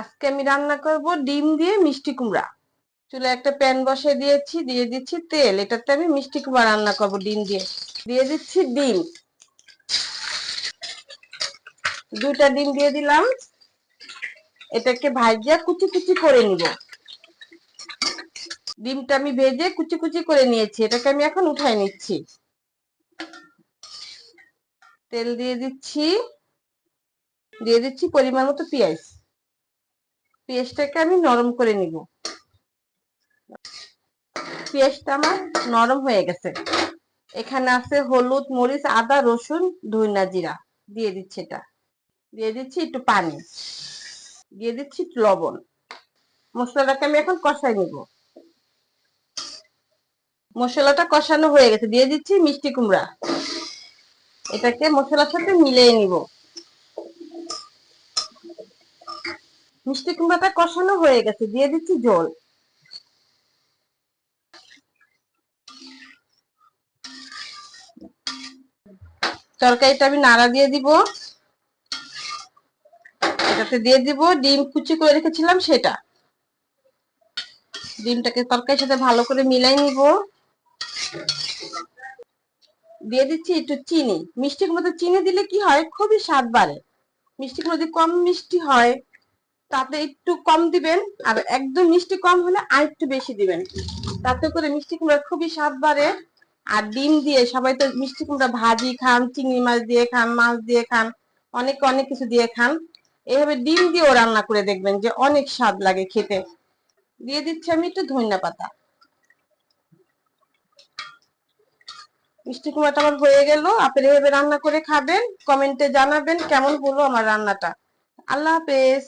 আজকে আমি রান্না করব ডিম দিয়ে মিষ্টি কুমড়া। চুলে একটা প্যান বসে দিয়েছি, দিয়ে দিচ্ছি তেল। এটাতে আমি মিষ্টি কুমড়া রান্না করব ডিম দিয়ে। দিয়ে দিচ্ছি ডিম। দুইটা ডিম দিয়ে দিলাম। এটাকে ভাজিয়া কুচি কুচি করে নিব। ডিমটা আমি ভেজে কুচি কুচি করে নিয়েছি। এটাকে আমি এখন উঠাই নিচ্ছি। তেল দিয়ে দিচ্ছি। দিয়ে দিচ্ছি পরিমাণ মতো পেঁয়াজ। পেঁয়াজটাকে আমি নরম করে নিব। পেঁয়াজটা আমার নরম হয়ে গেছে। এখানে আছে হলুদ, মরিচ, আদা, রসুন ধইনা জিরা। দিয়ে দিচ্ছি এটা। দিয়ে দিচ্ছি একটু পানি। দিয়ে দিচ্ছি একটু লবণ। মশলাটাকে আমি এখন কষাই নিব। মশলাটা কষানো হয়ে গেছে। দিয়ে দিচ্ছি মিষ্টি কুমড়া। এটাকে মশলার সাথে মিলিয়ে নিব। মিষ্টি কুমড়াটা কষানো হয়ে গেছে, দিয়ে দিচ্ছি জল। তরকারিটা আমি নাড়া দিয়ে দিব। এটাতে দিয়ে দিব ডিম কুচি করে রেখেছিলাম সেটা। ডিমটাকে তরকারির সাথে ভালো করে মিলাই নিব। দিয়ে দিচ্ছি একটু চিনি। মিষ্টি কুমড়োতে চিনি দিলে কি হয়? খুবই স্বাদ বাড়ে। মিষ্টি যদি কম মিষ্টি হয়। তাতে একটু কম দিবেন, আর একদম মিষ্টি কম হলে আর একটু বেশি দিবেন। তাতে করে মিষ্টি কুমড়া খুবই স্বাদ বাড়ে। আর ডিম দিয়ে সবাই তো মিষ্টি কুমড়া ভাজি খান, চিংড়ি মাছ দিয়ে খান, মাছ দিয়ে খান, অনেক অনেক কিছু দিয়ে খান। এইভাবে ডিম দিয়েও রান্না করে দেখবেন যে অনেক স্বাদ লাগে খেতে। দিয়ে দিচ্ছি আমি একটু ধনিয়া পাতা। মিষ্টি কুমড়াটা আমার হয়ে গেল। আপনি এভাবে রান্না করে খাবেন, কমেন্টে জানাবেন কেমন হলো আমার রান্নাটা। আল্লাহ হাফেজ।